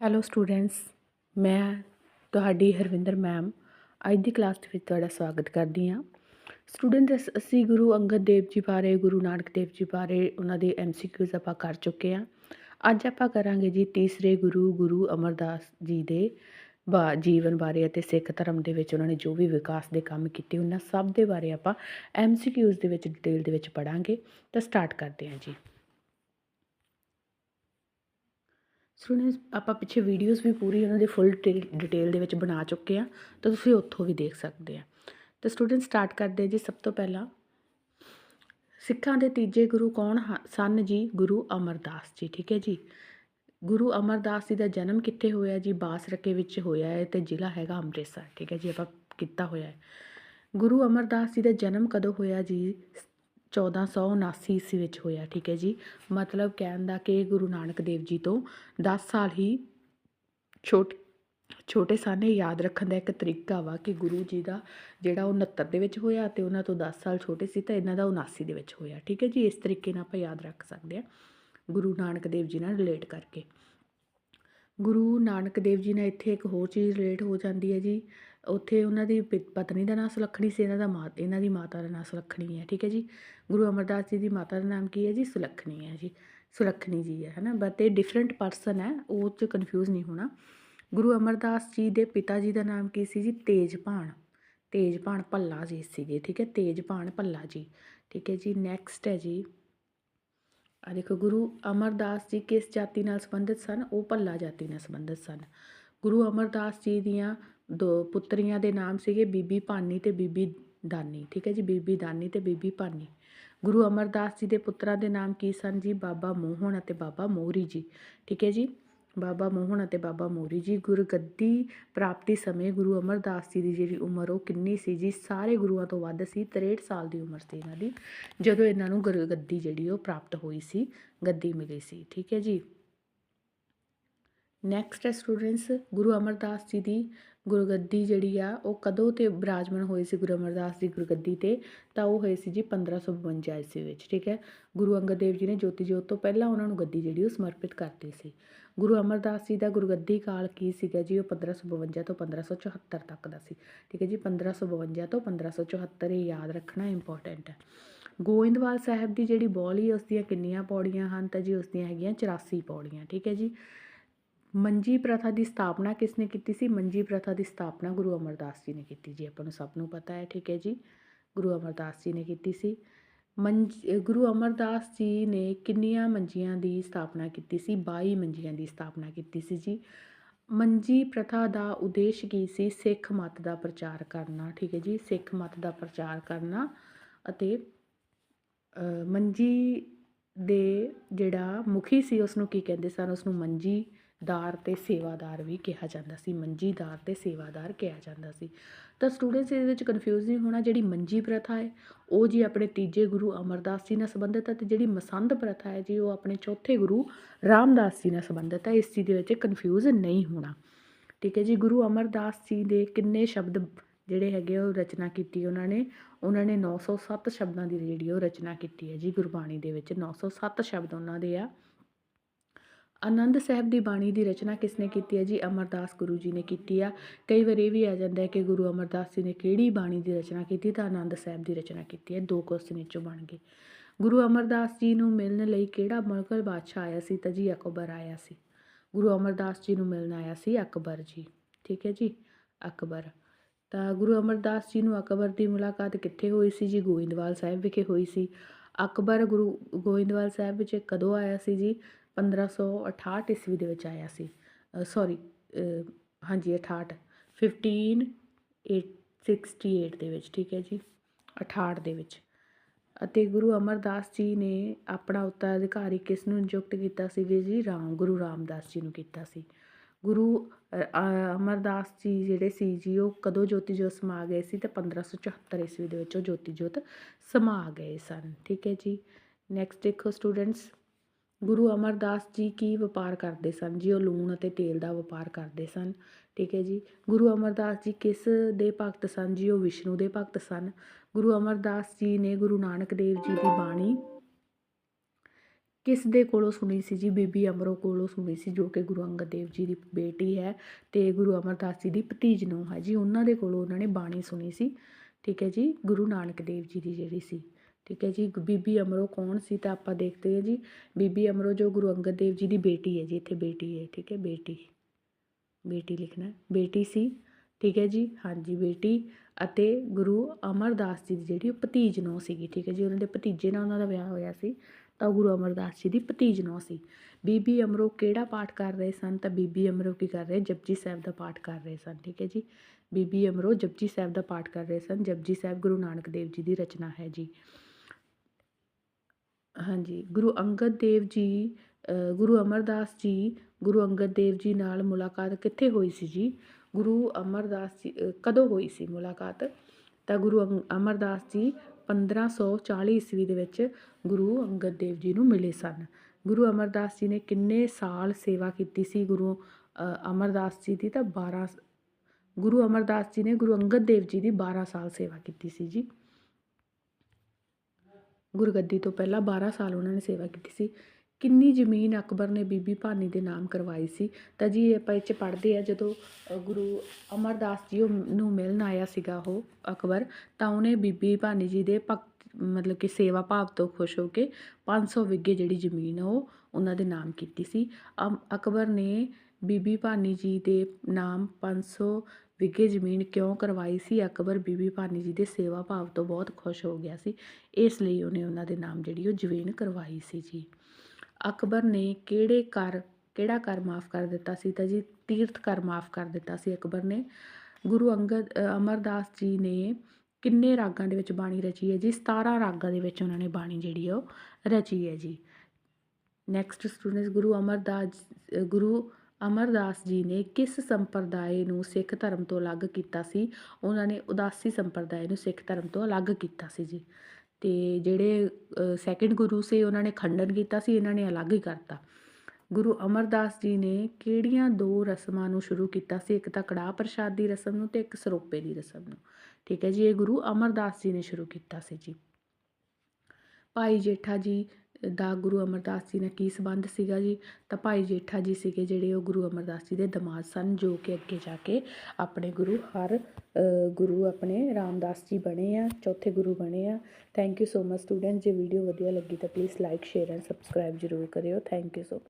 Hello students ਮੈਂ ਤੁਹਾਡੀ Harvinder ma'am ਅੱਜ ਦੀ ਕਲਾਸ ਦੇ ਵਿੱਚ ਤੁਹਾਡਾ ਸਵਾਗਤ ਕਰਦੀ ਹਾਂ। ਸਟੂਡੈਂਟਸ ਅਸੀਂ ਗੁਰੂ ਅੰਗਦ ਦੇਵ ਜੀ ਬਾਰੇ, ਗੁਰੂ ਨਾਨਕ ਦੇਵ ਜੀ ਬਾਰੇ ਉਹਨਾਂ ਦੇ ਐਮਸੀਕਿਊਜ਼ ਆਪਾਂ ਕਰ ਚੁੱਕੇ ਹਾਂ। ਅੱਜ ਆਪਾਂ ਕਰਾਂਗੇ ਜੀ ਤੀਸਰੇ ਗੁਰੂ ਗੁਰੂ ਅਮਰਦਾਸ ਜੀ ਦੇ ਬਾ, ਜੀਵਨ ਬਾਰੇ ਅਤੇ ਸਿੱਖ ਧਰਮ ਦੇ ਵਿੱਚ ਉਹਨਾਂ ਨੇ ਜੋ ਵੀ ਵਿਕਾਸ ਦੇ ਕੰਮ ਕੀਤੇ, ਉਹਨਾਂ ਸਭ ਦੇ ਬਾਰੇ ਆਪਾਂ ਐਮਸੀਕਿਊਜ਼ ਦੇ ਵਿੱਚ ਡਿਟੇਲ ਦੇ ਵਿੱਚ ਪੜਾਂਗੇ ਤਾਂ ਸਟਾਰਟ ਕਰਦੇ ਹਾਂ ਜੀ। ਸਟੂਡੈਂਟਸ ਆਪਾਂ ਪਿੱਛੇ ਵੀਡੀਓਜ਼ ਵੀ ਪੂਰੀ ਉਹਨਾਂ ਦੇ ਫੁੱਲ ਡਿਟੇਲ ਦੇ ਵਿੱਚ ਬਣਾ ਚੁੱਕੇ ਆ, ਤਾਂ ਤੁਸੀਂ ਉੱਥੋਂ ਵੀ ਦੇਖ ਸਕਦੇ ਆ। ਤਾਂ ਸਟੂਡੈਂਟ ਸਟਾਰਟ ਕਰਦੇ ਜੀ ਸਭ ਤੋਂ ਪਹਿਲਾਂ। ਸਿੱਖਾਂ ਦੇ ਤੀਜੇ ਗੁਰੂ ਕੌਣ ਹ- ਸਨ ਜੀ? ਗੁਰੂ ਅਮਰਦਾਸ ਜੀ, ਠੀਕ ਹੈ ਜੀ? ਗੁਰੂ ਅਮਰਦਾਸ ਜੀ ਦਾ ਜਨਮ ਕਿੱਥੇ ਹੋਇਆ ਜੀ? ਬਾਸਰਕੇ ਵਿੱਚ ਹੋਇਆ ਹੈ ਤੇ ਜ਼ਿਲ੍ਹਾ ਹੈਗਾ ਅੰਮ੍ਰਿਤਸਰ, ਠੀਕ ਹੈ ਜੀ? ਆਪਾਂ ਕੀਤਾ ਹੋਇਆ ਹੈ। ਗੁਰੂ ਅਮਰਦਾਸ ਜੀ ਦਾ ਜਨਮ ਕਦੋਂ ਹੋਇਆ ਜੀ? 1479 ਈਸਵੀ ਵਿੱਚ ਹੋਇਆ, ਠੀਕ ਹੈ ਜੀ। ਮਤਲਬ ਕਹਿਣ ਦਾ ਕਿ ਗੁਰੂ ਨਾਨਕ ਦੇਵ ਜੀ ਤੋਂ ਦਸ ਸਾਲ ਹੀ ਛੋਟੇ ਸਨ ਇਹ ਯਾਦ ਰੱਖਣ ਦਾ ਇੱਕ ਤਰੀਕਾ ਵਾ ਕਿ ਗੁਰੂ ਜੀ ਦਾ ਜਿਹੜਾ ਉਹ 69 ਦੇ ਵਿੱਚ ਹੋਇਆ ਤੇ ਉਹਨਾਂ ਤੋਂ 10 ਸਾਲ ਛੋਟੇ ਸੀ ਤਾਂ ਇਹਨਾਂ ਦਾ 79 ਦੇ ਵਿੱਚ ਹੋਇਆ, ਠੀਕ ਹੈ ਜੀ। ਇਸ ਤਰੀਕੇ ਨਾਲ ਆਪਾਂ ਯਾਦ ਰੱਖ ਸਕਦੇ ਹਾਂ ਗੁਰੂ ਨਾਨਕ ਦੇਵ ਜੀ ਨਾਲ ਰਿਲੇਟ ਕਰਕੇ। ਗੁਰੂ ਨਾਨਕ ਦੇਵ ਜੀ ਨਾਲ ਇੱਥੇ ਇੱਕ ਹੋਰ ਚੀਜ਼ ਰਿਲੇਟ ਹੋ ਜਾਂਦੀ ਹੈ ਜੀ। ਉੱਥੇ ਉਹਨਾਂ ਦੀ ਪਿ- ਪਤਨੀ ਦਾ ਨਾਂ ਸੁਲੱਖਣੀ ਸੀ, ਇਹਨਾਂ ਦਾ ਮਾ, ਇਹਨਾਂ ਦੀ ਮਾਤਾ ਦਾ ਨਾਂ ਸੁਲੱਖਣੀ ਹੈ, ਠੀਕ ਹੈ ਜੀ? ਗੁਰੂ ਅਮਰਦਾਸ ਜੀ ਦੀ ਮਾਤਾ ਦਾ ਨਾਮ ਕੀ ਹੈ ਜੀ? ਸੁਲੱਖਣੀ ਹੈ ਜੀ, ਸੁਲੱਖਣੀ ਜੀ ਹੈ, ਹਨਾ? ਬਟ ਇਹ ਡਿਫਰੈਂਟ ਪਰਸਨ ਹੈ, ਉਹ 'ਚ ਕਨਫਿਊਜ਼ ਨਹੀਂ ਹੋਣਾ। ਗੁਰੂ ਅਮਰਦਾਸ ਜੀ ਦੇ ਪਿਤਾ ਜੀ ਦਾ ਨਾਮ ਕੀ ਸੀ ਜੀ? ਤੇਜਭਾਨ ਤੇਜਭਾਨ ਭੱਲਾ ਜੀ ਸੀਗੇ, ਠੀਕ ਹੈ? ਤੇਜਭਾਨ ਭੱਲਾ ਜੀ, ਠੀਕ ਹੈ ਜੀ? ਨੈਕਸਟ ਹੈ ਜੀ ਆ ਦੇਖੋ, ਗੁਰੂ ਅਮਰਦਾਸ ਜੀ ਕਿਸ ਜਾਤੀ ਨਾਲ ਸੰਬੰਧਿਤ ਸਨ? ਉਹ ਭੱਲਾ ਜਾਤੀ ਨਾਲ ਸੰਬੰਧਿਤ ਸਨ। ਗੁਰੂ ਅਮਰਦਾਸ ਜੀ ਦੀਆਂ ਦੋ ਪੁੱਤਰੀਆਂ ਦੇ ਨਾਮ ਸੀਗੇ ਬੀਬੀ ਭਾਨੀ ਤੇ ਬੀਬੀ ਦਾਨੀ, ਠੀਕ ਹੈ ਜੀ? ਬੀਬੀ ਦਾਨੀ ਤੇ ਬੀਬੀ ਭਾਨੀ। ਗੁਰੂ ਅਮਰਦਾਸ ਜੀ ਦੇ ਪੁੱਤਰਾਂ ਦੇ ਨਾਮ ਕੀ ਸਨ ਜੀ? ਬਾਬਾ ਮੋਹਨ ਅਤੇ ਬਾਬਾ ਮੋਹਰੀ ਜੀ, ਠੀਕ ਹੈ ਜੀ? ਬਾਬਾ ਮੋਹਨ ਅਤੇ ਬਾਬਾ ਮੋਹਰੀ ਜੀ, ਗੁਰਗੱਦੀ ਪ੍ਰਾਪਤੀ ਸਮੇਂ ਗੁਰੂ ਅਮਰਦਾਸ ਜੀ ਦੀ ਜਿਹੜੀ ਉਮਰ ਉਹ ਕਿੰਨੀ ਸੀ ਜੀ? ਸਾਰੇ ਗੁਰੂਆਂ ਤੋਂ ਵੱਧ ਸੀ 63 ਸਾਲ ਦੀ ਉਮਰ ਸੀ ਇਹਨਾਂ ਦੀ, ਜਦੋਂ ਇਹਨਾਂ ਨੂੰ ਗੁਰਗੱਦੀ ਜਿਹੜੀ ਉਹ ਪ੍ਰਾਪਤ ਹੋਈ ਸੀ, ਗੱਦੀ ਮਿਲੀ ਸੀ, ਠੀਕ ਹੈ ਜੀ? ਨੈਕਸਟ ਹੈ ਸਟੂਡੈਂਟਸ ਗੁਰੂ ਅਮਰਦਾਸ ਜੀ ਦੀ ਗੁਰਗੱਦੀ ਜਿਹੜੀ ਆ, ਉਹ ਕਦੋਂ ਤੇ ਬਿਰਾਜਮਾਨ ਹੋਏ ਸੀ ਗੁਰੂ ਅਮਰਦਾਸ ਜੀ ਗੁਰਗੱਦੀ ਤੇ, ਤਾਂ ਉਹ ਹੋਏ ਸੀ ਜੀ 1552 ਈਸਵੀ ਵਿੱਚ, ਠੀਕ ਹੈ? ਗੁਰੂ ਅੰਗਦ ਦੇਵ ਜੀ ਨੇ ਜੋਤੀ ਜੋਤ ਤੋਂ ਪਹਿਲਾਂ ਉਹਨਾਂ ਨੂੰ ਗੱਦੀ ਜਿਹੜੀ ਉਹ ਸਮਰਪਿਤ ਕਰਤੀ ਸੀ। ਗੁਰੂ ਅਮਰਦਾਸ ਜੀ ਦਾ ਗੁਰਗੱਦੀ ਕਾਲ ਕੀ ਸੀਗਾ ਜੀ? ਉਹ 1552 ਤੋਂ 1574 ਤੱਕ ਦਾ ਸੀ, ਠੀਕ ਹੈ ਜੀ? 1552 ਤੋਂ 1574 ਇਹ ਯਾਦ ਰੱਖਣਾ ਇੰਪੋਰਟੈਂਟ ਹੈ। ਗੋਇੰਦਵਾਲ ਸਾਹਿਬ ਦੀ ਜਿਹੜੀ ਬੌਲੀ, ਉਸ ਦੀਆਂ ਕਿੰਨੀਆਂ ਪੌੜੀਆਂ ਹਨ? ਤਾਂ ਜੀ ਉਸ ਦੀਆਂ ਹੈਗੀਆਂ 84 ਪੌੜੀਆਂ, ਠੀਕ ਹੈ ਜੀ? ਮੰਜੀ ਪ੍ਰਥਾ ਦੀ ਸਥਾਪਨਾ ਕਿਸ ਨੇ ਕੀਤੀ ਸੀ? ਮੰਜੀ ਪ੍ਰਥਾ ਦੀ ਸਥਾਪਨਾ ਗੁਰੂ ਅਮਰਦਾਸ ਜੀ ਨੇ ਕੀਤੀ ਜੀ। ਆਪਾਂ ਨੂੰ ਸਭ ਨੂੰ ਪਤਾ ਹੈ, ਠੀਕ ਹੈ ਜੀ। ਗੁਰੂ ਅਮਰਦਾਸ ਜੀ ਨੇ ਕੀਤੀ ਸੀ। ਮੰਜ ਗੁਰੂ ਅਮਰਦਾਸ ਜੀ ਨੇ ਕਿੰਨੀਆਂ ਮੰਜੀਆਂ ਦੀ ਸਥਾਪਨਾ ਕੀਤੀ ਸੀ? 22 ਮੰਜੀਆਂ ਦੀ ਸਥਾਪਨਾ ਕੀਤੀ ਸੀ ਜੀ। ਮੰਜੀ ਪ੍ਰਥਾ ਦਾ ਉਦੇਸ਼ ਕੀ ਸੀ? ਸਿੱਖ ਮਤ ਦਾ ਪ੍ਰਚਾਰ ਕਰਨਾ, ਠੀਕ ਹੈ ਜੀ। ਸਿੱਖ ਮਤ ਦਾ ਪ੍ਰਚਾਰ ਕਰਨਾ ਅਤੇ ਮੰਜੀ ਦੇ ਜਿਹੜਾ ਮੁਖੀ ਸੀ ਉਸ ਨੂੰ ਕੀ ਕਹਿੰਦੇ ਸਨ? ਉਸ ਨੂੰ ਦਾਰ ਤੇ ਸੇਵਾਦਾਰ ਵੀ ਕਿਹਾ ਜਾਂਦਾ ਸੀ ਮੰਜੀਦਾਰ ਤੇ ਸੇਵਾਦਾਰ ਕਿਹਾ ਜਾਂਦਾ ਸੀ। ਤਾਂ ਸਟੂਡੈਂਟਸ ਇਹਦੇ ਵਿੱਚ ਕਨਫਿਊਜ਼ ਨਹੀਂ ਹੋਣਾ, ਜਿਹੜੀ ਮੰਜੀ ਪ੍ਰਥਾ ਹੈ, ਉਹ ਜੀ ਆਪਣੇ ਤੀਜੇ ਗੁਰੂ ਅਮਰਦਾਸ ਜੀ ਨਾਲ ਸੰਬੰਧਿਤ ਹੈ ਤੇ ਜਿਹੜੀ ਮਸੰਦ ਪ੍ਰਥਾ ਹੈ ਜੀ, ਉਹ ਆਪਣੇ ਚੌਥੇ ਗੁਰੂ ਰਾਮਦਾਸ ਜੀ ਨਾਲ ਸੰਬੰਧਿਤ ਹੈ, ਇਸ ਚੀਜ਼ ਦੇ ਵਿੱਚ ਕਨਫਿਊਜ਼ ਨਹੀਂ ਹੋਣਾ। ਠੀਕ ਹੈ ਜੀ, ਗੁਰੂ ਅਮਰਦਾਸ ਜੀ ਦੇ ਕਿੰਨੇ ਸ਼ਬਦ ਜਿਹੜੇ ਹੈਗੇ ਆ, ਉਹ ਰਚਨਾ ਕੀਤੀ ਉਹਨਾਂ ਨੇ ਉਹਨਾਂ ਨੇ 907 ਸ਼ਬਦਾਂ ਦੀ ਜਿਹੜੀ ਉਹ ਰਚਨਾ ਕੀਤੀ ਹੈ ਜੀ ਗੁਰਬਾਣੀ ਦੇ ਵਿੱਚ 907 ਸ਼ਬਦ ਉਹਨਾਂ ਦੇ ਆ। ਆਨੰਦ ਸਾਹਿਬ ਦੀ ਬਾਣੀ ਦੀ ਰਚਨਾ ਕਿਸ ਨੇ ਕੀਤੀ ਹੈ ਜੀ? ਅਮਰਦਾਸ ਗੁਰੂ ਜੀ ਨੇ ਕੀਤੀ ਆ। ਕਈ ਵਾਰ ਇਹ ਵੀ ਆ ਜਾਂਦਾ ਹੈ ਕਿ ਗੁਰੂ ਅਮਰਦਾਸ ਜੀ ਨੇ ਕਿਹੜੀ ਬਾਣੀ ਦੀ ਰਚਨਾ ਕੀਤੀ ਤਾਂ ਆਨੰਦ ਸਾਹਿਬ ਦੀ ਰਚਨਾ ਕੀਤੀ ਹੈ। ਦੋ ਕੁਐਸਚਨ ਇਹ ਬਣ ਗਏ। ਗੁਰੂ ਅਮਰਦਾਸ ਜੀ ਨੂੰ ਮਿਲਣ ਲਈ ਕਿਹੜਾ ਮੁਗਲ ਬਾਦਸ਼ਾਹ ਆਇਆ ਸੀ ਤਾਂ ਜੀ? ਅਕਬਰ ਆਇਆ ਸੀ। ਗੁਰੂ ਅਮਰਦਾਸ ਜੀ ਨੂੰ ਮਿਲਣ ਆਇਆ ਸੀ ਅਕਬਰ ਜੀ। ਠੀਕ ਹੈ ਜੀ? ਅਕਬਰ। ਤਾਂ ਗੁਰੂ ਅਮਰਦਾਸ ਜੀ ਨੂੰ ਅਕਬਰ ਦੀ ਮੁਲਾਕਾਤ ਕਿੱਥੇ ਹੋਈ ਸੀ ਜੀ? ਗੋਇੰਦਵਾਲ ਸਾਹਿਬ ਵਿਖੇ ਹੋਈ ਸੀ। ਅਕਬਰ ਗੁਰੂ ਗੋਇੰਦਵਾਲ ਸਾਹਿਬ ਵਿੱਚ ਕਦੋਂ ਆਇਆ ਸੀ ਜੀ? 1568 ਈਸਵੀ ਦੇ ਵਿੱਚ ਆਇਆ ਸੀ। ਸੋਰੀ ਹਾਂਜੀ 68 15868 ਦੇ ਵਿੱਚ, ਠੀਕ ਹੈ ਜੀ? 68 ਦੇ ਵਿੱਚ। ਅਤੇ ਗੁਰੂ ਅਮਰਦਾਸ ਜੀ ਨੇ ਆਪਣਾ ਉੱਤਰਾਧਿਕਾਰੀ ਕਿਸ ਨੂੰ ਨਿਯੁਕਤ ਕੀਤਾ ਸੀ ਜੀ? ਰਾਮ, ਗੁਰੂ ਰਾਮਦਾਸ ਜੀ ਨੂੰ ਕੀਤਾ ਸੀ। ਗੁਰੂ ਅਮਰਦਾਸ ਜੀ ਜਿਹੜੇ ਸੀ ਜੀ, ਉਹ ਕਦੋਂ ਜੋਤੀ ਜੋਤ ਸਮਾ ਗਏ ਸੀ? ਤਾਂ 1574 ਈਸਵੀ ਦੇ ਵਿੱਚ ਉਹ ਜੋਤੀ ਜੋਤ ਸਮਾ ਗਏ ਸਨ, ਠੀਕ ਹੈ ਜੀ? ਨੈਕਸਟ ਦੇਖੋ ਸਟੂਡੈਂਟਸ ਗੁਰੂ ਅਮਰਦਾਸ ਜੀ ਕੀ ਵਪਾਰ ਕਰਦੇ ਸਨ? ਜੀ, ਉਹ ਲੂਣ ਅਤੇ ਤੇਲ ਦਾ ਵਪਾਰ ਕਰਦੇ ਸਨ। ਠੀਕ ਹੈ ਜੀ। ਗੁਰੂ ਅਮਰਦਾਸ ਜੀ ਕਿਸ ਦੇ ਭਗਤ ਸਨ? ਜੀ, ਉਹ ਵਿਸ਼ਨੂੰ ਦੇ ਭਗਤ ਸਨ। ਗੁਰੂ ਅਮਰਦਾਸ ਜੀ ਨੇ ਗੁਰੂ ਨਾਨਕ ਦੇਵ ਜੀ ਦੀ ਬਾਣੀ ਕਿਸ ਦੇ ਕੋਲੋਂ ਸੁਣੀ ਸੀ? ਜੀ, ਬੀਬੀ ਅਮਰੋ ਕੋਲੋਂ ਸੁਣੀ ਸੀ, ਜੋ ਕਿ ਗੁਰੂ ਅੰਗਦ ਦੇਵ ਜੀ ਦੀ ਬੇਟੀ ਹੈ ਤੇ ਗੁਰੂ ਅਮਰਦਾਸ ਜੀ ਦੀ ਭਤੀਜ ਨੂੰ ਹੈ। ਜੀ, ਉਹਨਾਂ ਦੇ ਕੋਲੋਂ ਉਹਨਾਂ ਨੇ ਬਾਣੀ ਸੁਣੀ ਸੀ। ਠੀਕ ਹੈ ਜੀ। ਗੁਰੂ ਨਾਨਕ ਦੇਵ ਜੀ ਦੀ ਜਿਹੜੀ ਸੀ। ਠੀਕ ਹੈ ਜੀ ਬੀਬੀ ਅਮਰੋ ਕੌਣ ਸੀ ਤਾਂ ਆਪਾਂ ਦੇਖਦੇ ਹਾਂ ਜੀ। ਬੀਬੀ ਅਮਰੋ ਜੋ ਗੁਰੂ ਅੰਗਦ ਦੇਵ ਜੀ ਦੀ ਬੇਟੀ ਹੈ ਜੀ, ਇੱਥੇ ਬੇਟੀ ਹੈ, ਠੀਕ ਹੈ, ਬੇਟੀ। ਬੇਟੀ ਲਿਖਣਾ ਬੇਟੀ ਸੀ, ਠੀਕ ਹੈ ਜੀ, ਹਾਂਜੀ, ਬੇਟੀ ਅਤੇ ਗੁਰੂ ਅਮਰਦਾਸ ਜੀ ਦੀ ਜਿਹੜੀ ਉਹ ਭਤੀਜ ਨੂੰ ਸੀਗੀ, ਠੀਕ ਹੈ ਜੀ, ਉਹਨਾਂ ਦੇ ਭਤੀਜੇ ਨਾਲ ਉਹਨਾਂ ਦਾ ਵਿਆਹ ਹੋਇਆ ਸੀ, ਤਾਂ ਉਹ ਗੁਰੂ ਅਮਰਦਾਸ ਜੀ ਦੀ ਭਤੀਜ ਨੂੰ ਸੀ। ਬੀਬੀ ਅਮਰੋ ਕਿਹੜਾ ਪਾਠ ਕਰ ਰਹੇ ਸਨ? ਤਾਂ ਬੀਬੀ ਅਮਰੋ ਕੀ ਕਰ ਰਹੇ? ਜਪਜੀ ਸਾਹਿਬ ਦਾ ਪਾਠ ਕਰ ਰਹੇ ਸਨ, ਠੀਕ ਹੈ ਜੀ। ਬੀਬੀ ਅਮਰੋ ਜਪਜੀ ਸਾਹਿਬ ਦਾ ਪਾਠ ਕਰ ਰਹੇ ਸਨ, ਜਪਜੀ ਸਾਹਿਬ ਗੁਰੂ ਨਾਨਕ ਦੇਵ ਜੀ ਦੀ ਰਚਨਾ ਹੈ ਜੀ। ਹਾਂਜੀ, ਗੁਰੂ ਅੰਗਦ ਦੇਵ ਜੀ ਗੁਰੂ ਅਮਰਦਾਸ ਜੀ, ਗੁਰੂ ਅੰਗਦ ਦੇਵ ਜੀ ਨਾਲ ਮੁਲਾਕਾਤ ਕਿੱਥੇ ਹੋਈ ਸੀ ਜੀ? ਗੁਰੂ ਅਮਰਦਾਸ ਜੀ ਕਦੋਂ ਹੋਈ ਸੀ ਮੁਲਾਕਾਤ? ਤਾਂ ਗੁਰੂ ਅੰਗ- ਅਮਰਦਾਸ ਜੀ 1540 ਈਸਵੀ ਦੇ ਵਿੱਚ ਗੁਰੂ ਅੰਗਦ ਦੇਵ ਜੀ ਨੂੰ ਮਿਲੇ ਸਨ। ਗੁਰੂ ਅਮਰਦਾਸ ਜੀ ਨੇ ਕਿੰਨੇ ਸਾਲ ਸੇਵਾ ਕੀਤੀ ਸੀ ਗੁਰੂ ਅਮਰਦਾਸ ਜੀ ਦੀ? ਤਾਂ 12 ਗੁਰੂ ਅਮਰਦਾਸ ਜੀ ਨੇ ਗੁਰੂ ਅੰਗਦ ਦੇਵ ਜੀ ਦੀ 12 ਸਾਲ ਸੇਵਾ ਕੀਤੀ ਸੀ ਜੀ। ਗੁਰਗੱਦੀ ਤੋਂ ਪਹਿਲਾਂ 12 ਸਾਲ ਉਹਨਾਂ ਨੇ ਸੇਵਾ ਕੀਤੀ ਸੀ। ਕਿੰਨੀ ਜ਼ਮੀਨ ਅਕਬਰ ਨੇ ਬੀਬੀ ਭਾਨੀ ਦੇ ਨਾਮ ਕਰਵਾਈ ਸੀ। ਤਾਂ ਜੀ, ਆਪਾਂ ਇਹ 'ਚ ਪੜ੍ਹਦੇ ਆ ਜਦੋਂ ਗੁਰੂ ਅਮਰਦਾਸ ਜੀ ਉਹ ਨੂੰ ਮਿਲਣ ਆਇਆ ਸੀਗਾ ਉਹ ਅਕਬਰ, ਤਾਂ ਉਹਨੇ ਬੀਬੀ ਭਾਨੀ ਜੀ ਦੇ ਭਗਤ, ਮਤਲਬ ਕਿ ਸੇਵਾ ਭਾਵ ਤੋਂ ਖੁਸ਼ ਹੋ ਕੇ 500 ਵਿੱਗੇ ਜਿਹੜੀ ਜ਼ਮੀਨ ਉਹ ਉਹਨਾਂ ਦੇ ਨਾਮ ਕੀਤੀ ਸੀ। ਅਮ- ਅਕਬਰ ਨੇ ਬੀਬੀ ਭਾਨੀ ਜੀ ਦੇ ਨਾਮ 500 ਵਿੱਗੇ ਜ਼ਮੀਨ ਕਿਉਂ ਕਰਵਾਈ ਸੀ? ਅਕਬਰ ਬੀਬੀ ਭਾਨੀ ਜੀ ਦੇ ਸੇਵਾ ਭਾਵ ਤੋਂ ਬਹੁਤ ਖੁਸ਼ ਹੋ ਗਿਆ ਸੀ। ਇਸ ਲਈ ਉਹਨੇ ਉਹਨਾਂ ਦੇ ਨਾਮ ਜਿਹੜੀ ਉਹ ਜ਼ਮੀਨ ਕਰਵਾਈ ਸੀ ਜੀ। ਅਕਬਰ ਨੇ ਕਿਹੜੇ ਕਰ, ਕਿਹੜਾ ਕਰ ਮਾਫ ਕਰ ਦਿੱਤਾ ਸੀ ਤਾਂ ਜੀ? ਤੀਰਥ ਕਰ ਮਾਫ ਕਰ ਦਿੱਤਾ ਸੀ ਅਕਬਰ ਨੇ। ਗੁਰੂ ਅੰਗਦ ਅਮਰਦਾਸ ਜੀ ਨੇ ਕਿੰਨੇ ਰਾਗਾਂ ਦੇ ਵਿੱਚ ਬਾਣੀ ਰਚੀ ਹੈ ਜੀ? 17 ਰਾਗਾਂ ਦੇ ਵਿੱਚ ਉਹਨਾਂ ਨੇ ਬਾਣੀ ਜਿਹੜੀ ਉਹ ਰਚੀ ਹੈ ਜੀ। ਨੈਕਸਟ ਸਟੂਡੈਂਟਸ ਗੁਰੂ ਅਮਰਦਾਸ, ਗੁਰੂ ਅਮਰਦਾਸ ਜੀ ਨੇ ਕਿਸ ਸੰਪਰਦਾਇ ਨੂੰ ਸਿੱਖ ਧਰਮ ਤੋਂ ਅਲੱਗ ਕੀਤਾ ਸੀ? ਉਹਨਾਂ ਨੇ ਉਦਾਸੀ ਸੰਪਰਦਾਇ ਨੂੰ ਸਿੱਖ ਧਰਮ ਤੋਂ ਅਲੱਗ ਕੀਤਾ ਸੀ ਜੀ। ਤੇ ਜਿਹੜੇ ਸੈਕਿੰਡ ਗੁਰੂ ਸੀ, ਉਹਨਾਂ ਨੇ ਖੰਡਨ ਕੀਤਾ ਸੀ, ਇਹਨਾਂ ਨੇ ਅਲੱਗ ਹੀ ਕਰਤਾ। ਗੁਰੂ ਅਮਰਦਾਸ ਜੀ ਨੇ ਕਿਹੜੀਆਂ ਦੋ ਰਸਮਾਂ ਨੂੰ ਸ਼ੁਰੂ ਕੀਤਾ ਸੀ? ਇੱਕ ਤਾਂ ਕੜਾਹ ਪ੍ਰਸ਼ਾਦ ਦੀ ਰਸਮ ਨੂੰ ਤੇ ਇੱਕ ਸਰੋਪੇ ਦੀ ਰਸਮ ਨੂੰ। ਠੀਕ ਹੈ ਜੀ, ਇਹ ਗੁਰੂ ਅਮਰਦਾਸ ਜੀ ਨੇ ਸ਼ੁਰੂ ਕੀਤਾ ਸੀ ਜੀ। ਭਾਈ ਜੇਠਾ ਜੀ ਦਾ ਗੁਰੂ ਅਮਰਦਾਸ ਜੀ ਨਾਲ ਕੀ ਸੰਬੰਧ ਸੀਗਾ ਜੀ? ਤਾਂ ਭਾਈ ਜੇਠਾ ਜੀ ਸੀਗੇ ਜਿਹੜੇ ਉਹ ਗੁਰੂ ਅਮਰਦਾਸ ਜੀ ਦੇ ਦਮਾਦ ਸਨ, ਜੋ ਕਿ ਅੱਗੇ ਜਾ ਕੇ ਆਪਣੇ ਗੁਰੂ ਹਰ ਗੁਰੂ ਆਪਣੇ ਰਾਮਦਾਸ ਜੀ ਬਣੇ ਆ, ਚੌਥੇ ਗੁਰੂ ਬਣੇ ਆ। Thank you so much student ਜੇ ਵੀਡੀਓ ਵਧੀਆ ਲੱਗੀ ਤਾਂ please like share and subscribe ਜ਼ਰੂਰ ਕਰਿਓ। Thank you so